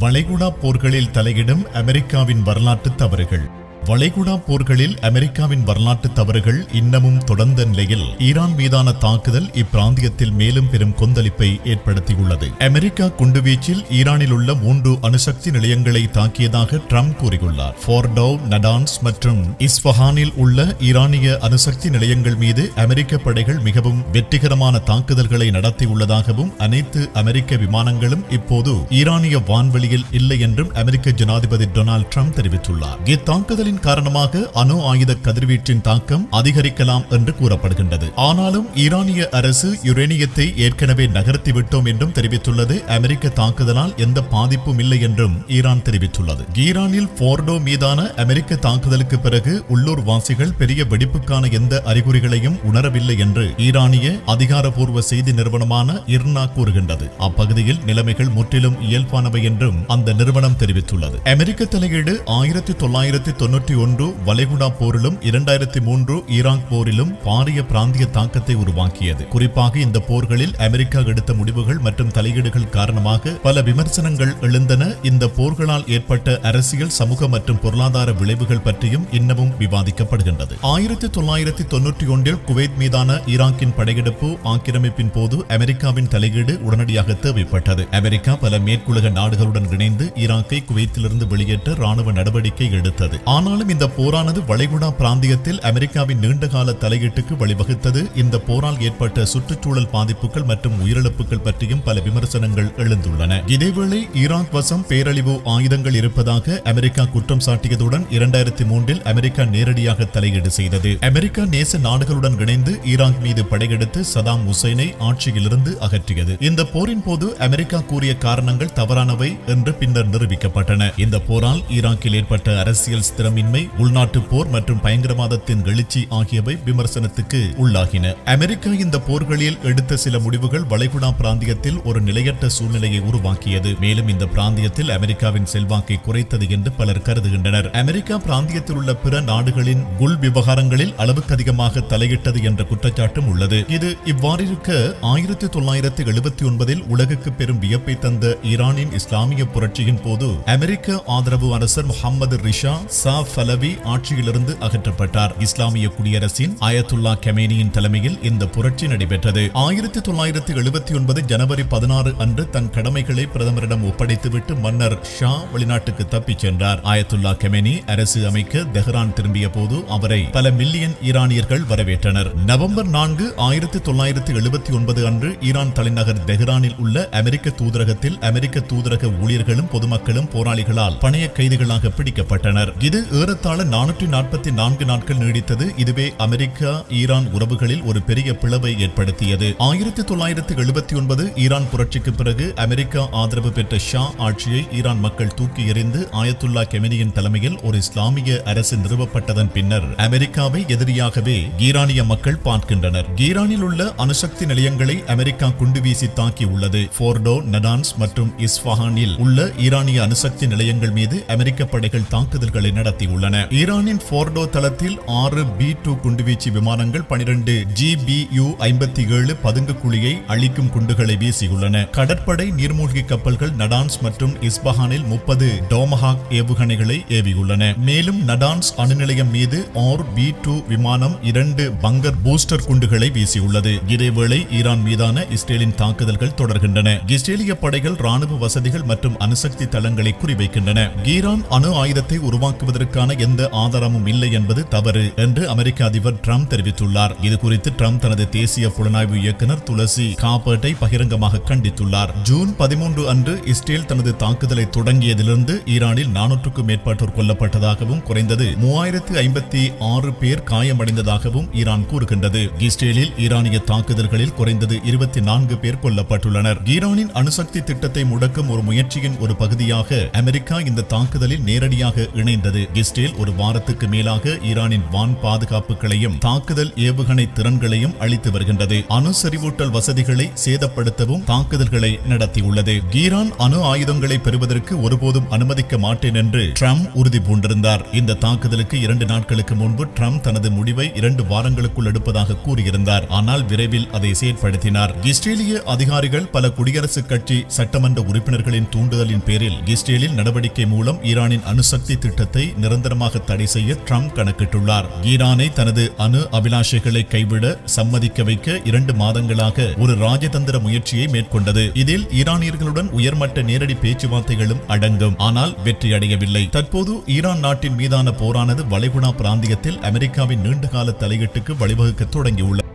வளைகுடா போர்களில் தலையிடும் அமெரிக்காவின் வரலாற்று தவறுகள். வளைகுடா போர்களில் அமெரிக்காவின் வரலாற்று தவறுகள் இன்னமும் தொடர்ந்த நிலையில் ஈரான் மீதான தாக்குதல் இப்பிராந்தியத்தில் மேலும் பெரும் கொந்தளிப்பை ஏற்படுத்தியுள்ளது. அமெரிக்கா குண்டுவீச்சில் ஈரானில் உள்ள மூன்று அணுசக்தி நிலையங்களை தாக்கியதாக ட்ரம்ப் கூறியுள்ளார். ஃபோர்டோ நடான்ஸ் மற்றும் இஸ்பஹானில் உள்ள ஈரானிய அணுசக்தி நிலையங்கள் மீது அமெரிக்க படைகள் மிகவும் வெற்றிகரமான தாக்குதல்களை நடத்தியுள்ளதாகவும் அனைத்து அமெரிக்க விமானங்களும் இப்போது ஈரானிய வான்வெளியில் இல்லை என்றும் அமெரிக்க ஜனாதிபதி டொனால்ட் ட்ரம்ப் தெரிவித்துள்ளார். இத்தாக்குதலின் காரணமாக அணு ஆயுத கதிர்வீச்சின் தாக்கம் அதிகரிக்கலாம் என்று கூறப்படுகின்றது. ஆனாலும் ஈரானிய அரசு யுரேனியத்தை ஏற்கனவே நகர்த்திவிட்டோம் என்றும் தெரிவித்துள்ளது. அமெரிக்க தாக்குதலால் எந்த பாதிப்பும் இல்லை என்றும் ஈரான் தெரிவித்துள்ளது. ஈரானில் போர்டோ மீதான அமெரிக்க தாக்குதலுக்கு பிறகு உள்ளூர் வாசிகள் பெரிய வெடிப்புக்கான எந்த அறிகுறிகளையும் உணரவில்லை என்று ஈரானிய அதிகாரப்பூர்வ செய்தி நிறுவனமான இர்னா கூறுகின்றது. அப்பகுதியில் நிலைமைகள் முற்றிலும் இயல்பானவை என்றும் அந்த நிறுவனம் தெரிவித்துள்ளது. அமெரிக்க தலையீடு ஆயிரத்தி தொள்ளாயிரத்தி இருபத்தி ஒன்று வளைகுடா போரிலும் இரண்டாயிரத்தி மூன்று ஈராக் போரிலும் பாரிய பிராந்திய தாக்கத்தை உருவாக்கியது. குறிப்பாக இந்த போர்களில் அமெரிக்கா எடுத்த முடிவுகள் மற்றும் தலையீடுகள் காரணமாக பல விமர்சனங்கள் எழுந்தன. இந்த போர்களால் ஏற்பட்ட அரசியல் சமூக மற்றும் பொருளாதார விளைவுகள் பற்றியும் இன்னமும் விவாதிக்கப்படுகின்றது. ஆயிரத்தி தொள்ளாயிரத்தி தொன்னூற்றி ஒன்றில் குவைத் மீதான ஈராக்கின் படையெடுப்பு ஆக்கிரமிப்பின் போது அமெரிக்காவின் தலையீடு உடனடியாக தேவைப்பட்டது. அமெரிக்கா பல மேற்குலக நாடுகளுடன் இணைந்து ஈராக்கை குவைத்திலிருந்து வெளியேற்ற ராணுவ நடவடிக்கை எடுத்தது. ஆனால் ஆனாலும் இந்த போரானது வளைகுடா பிராந்தியத்தில் அமெரிக்காவின் நீண்டகால தலையீட்டுக்கு வழிவகுத்தது. இந்த போரால் ஏற்பட்ட சுற்றுச்சூழல் பாதிப்புகள் மற்றும் உயிரிழப்புகள் பற்றியும் பல விமர்சனங்கள் எழுந்துள்ளன. இதேவேளை ஈராக் வசம் பேரழிவு ஆயுதங்கள் இருப்பதாக அமெரிக்கா குற்றம் சாட்டியதுடன் இரண்டாயிரத்தி மூன்றில் அமெரிக்கா நேரடியாக தலையீடு செய்தது. அமெரிக்கா நேச நாடுகளுடன் இணைந்து ஈராக் மீது படையெடுத்து சதாம் ஹுசைனை ஆட்சியிலிருந்து அகற்றியது. இந்த போரின் போது அமெரிக்கா கூறிய காரணங்கள் தவறானவை என்று பின்னர் நிரூபிக்கப்பட்டன. இந்த போரால் ஈராக்கில் ஏற்பட்ட அரசியல் ஸ்திரமின்மை உள்நாட்டு போர் மற்றும் பயங்கரவாதத்தின் எழுச்சி ஆகியவை விமர்சனத்துக்கு உள்ளாகின அமெரிக்கா இந்த போர்களில் எடுத்த சில முடிவுகள் வளைகுடா பிராந்தியத்தில் ஒரு நிலையற்ற சூழ்நிலையை உருவாக்கியது மேலும் இந்த பிராந்தியத்தில் அமெரிக்காவின் செல்வாக்கை குறைத்தது என்று பலர் கருதுகின்றனர் அமெரிக்கா பிராந்தியத்தில் உள்ள பிற நாடுகளின் உள் விவகாரங்களில் அளவுக்கு அதிகமாக தலையிட்டது என்ற குற்றச்சாட்டும் உள்ளது இது இவ்வாறிருக்க ஆயிரத்தி தொள்ளாயிரத்தி எழுபத்தி ஒன்பதில் உலகுக்கு பெரும் வியப்பை தந்த ஈரானின் இஸ்லாமிய புரட்சியின் போது அமெரிக்க ஆதரவு அரசர் முகமது ரிஷா சா ஃபலவி ஆட்சியிலிருந்து அகற்றப்பட்டார். இஸ்லாமிய குடியரசின் அயத்துல்லா கெமேனியின் தலைமையில் இந்த புரட்சி நடைபெற்றது. ஆயிரத்தி தொள்ளாயிரத்தி எழுபத்தி ஒன்பது ஜனவரி பதினாறு அன்று தன் கடமைகளை பிரதமரிடம் ஒப்படைத்துவிட்டு மன்னர் ஷா வெளிநாட்டுக்கு தப்பிச் சென்றார். ஆயத்துல்லா கெமேனி அரசு அமைக்க தெஹ்ரான் திரும்பிய போது அவரை பல மில்லியன் ஈரானியர்கள் வரவேற்றனர். நவம்பர் நான்கு ஆயிரத்தி தொள்ளாயிரத்தி எழுபத்தி ஒன்பது அன்று ஈரான் தலைநகர் தெஹ்ரானில் உள்ள அமெரிக்க தூதரகத்தில் அமெரிக்க தூதரக ஊழியர்களும் பொதுமக்களும் போராளிகளால் பணைய கைதிகளாக பிடிக்கப்பட்டனர். இது ஏறத்தாழ நானூற்றி நாற்பத்தி நான்கு நாட்கள் நீடித்தது. இதுவே அமெரிக்கா ஈரான் உறவுகளில் ஒரு பெரிய பிளவை ஏற்படுத்தியது. ஆயிரத்தி தொள்ளாயிரத்தி எழுபத்தி ஒன்பது ஈரான் புரட்சிக்கு பிறகு அமெரிக்கா ஆதரவு பெற்ற ஷா ஆட்சியை ஈரான் மக்கள் தூக்கி எறிந்து ஆயத்துல்லா கெமினியின் தலைமையில் ஒரு இஸ்லாமிய அரசு நிறுவப்பட்டதன் பின்னர் அமெரிக்காவை எதிரியாகவே ஈரானிய மக்கள் பார்க்கின்றனர். ஈரானில் உள்ள அணுசக்தி நிலையங்களை அமெரிக்கா குண்டு வீசி தாக்கியுள்ளது. போர்டோ நடான்ஸ் மற்றும் இஸ்ஃபஹானில் உள்ள ஈரானிய அணுசக்தி நிலையங்கள் மீது அமெரிக்க படைகள் தாக்குதல்களை உள்ளன. ஈரானின் போர்டோ தளத்தில் ஆறு பி டூ குண்டுவீச்சு விமானங்கள் பனிரெண்டு ஜிபியு ஐம்பத்தி ஏழு பதுங்கு குழியை அழிக்கும் குண்டுகளை வீசியுள்ளன. கடற்படை நீர்மூழ்கி கப்பல்கள் நடான்ஸ் மற்றும் இஸ்பஹானில் முப்பது டோமஹாக் ஏவுகணைகளை ஏவியுள்ளன. மேலும் நடான்ஸ் அணுநிலையம் மீது ஆர் பி டூ விமானம் இரண்டு பங்கர் பூஸ்டர் குண்டுகளை வீசியுள்ளது. இதேவேளை ஈரான் மீதான இஸ்ரேலின் தாக்குதல்கள் தொடர்கின்றன. இஸ்ரேலிய படைகள் ராணுவ வசதிகள் மற்றும் அணுசக்தி தளங்களை குறிவைக்கின்றன. ஈரான் அணு ஆயுதத்தை உருவாக்குவதற்கான எந்த ஆதாரமும் இல்லை என்பது தவறு என்று அமெரிக்க அதிபர் டிரம்ப் தெரிவித்துள்ளார். இது குறித்து டிரம்ப் தனது தேசிய புலனாய்வு இயக்குனர் துளசி காப்பர்ட்டை பகிரங்கமாக கண்டித்துள்ளார். ஜூன் பதிமூன்று அன்று இஸ்ரேல் தனது தாக்குதலை தொடங்கியதிலிருந்து ஈரானில் நானூற்றுக்கும் மேற்பட்டோர் கொல்லப்பட்டதாகவும் குறைந்தது மூவாயிரத்து ஐம்பத்தி ஆறு பேர் காயமடைந்ததாகவும் ஈரான் கூறுகின்றது. இஸ்ரேலில் ஈரானிய தாக்குதல்களில் குறைந்தது இருபத்தி நான்கு பேர் கொல்லப்பட்டுள்ளனர். ஈரானின் அணுசக்தி திட்டத்தை முடக்கும் ஒரு முயற்சியின் ஒரு பகுதியாக அமெரிக்கா இந்த தாக்குதலில் நேரடியாக இணைந்தது. இஸ்ரேல் ஒரு வாரத்துக்கு மேலாக ஈரானின் வான் பாதுகாப்புகளையும் தாக்குதல் ஏவுகணை திறன்களையும் அளித்து வருகின்றது. அணு செறிவூட்டல் வசதிகளை சேதப்படுத்தவும் தாக்குதல்களை நடத்தியுள்ளது. ஈரான் அணு ஆயுதங்களை பெறுவதற்கு ஒருபோதும் அனுமதிக்க மாட்டேன் என்று ட்ரம்ப் உறுதி பூண்டிருந்தார். இந்த தாக்குதலுக்கு இரண்டு நாட்களுக்கு முன்பு ட்ரம்ப் தனது முடிவை இரண்டு வாரங்களுக்குள் எடுப்பதாக கூறியிருந்தார். ஆனால் விரைவில் அதை செயற்படுத்தினார். இஸ்ரேலிய அதிகாரிகள் பல குடியரசுக் கட்சி சட்டமன்ற உறுப்பினர்களின் தூண்டுதலின் பேரில் இஸ்ரேலில் நடவடிக்கை மூலம் ஈரானின் அணுசக்தி திட்டத்தை நிரந்தரமாக தடை செய்ய ட்ரம்ப் கணக்கிட்டுள்ளார். ஈரானை தனது அணு அபிலாஷைகளை கைவிட சம்மதிக்க வைக்க இரண்டு மாதங்களாக ஒரு ராஜதந்திர முயற்சியை மேற்கொண்டது. இதில் ஈரானியர்களுடன் உயர்மட்ட நேரடி பேச்சுவார்த்தைகளும் அடங்கும். ஆனால் வெற்றியடையவில்லை தற்போது ஈரான் நாட்டின் மீதான போரானது வளைகுடா பிராந்தியத்தில் அமெரிக்காவின் நீண்டகால தலையீட்டுக்கு வழிவகுக்க தொடங்கியுள்ளது.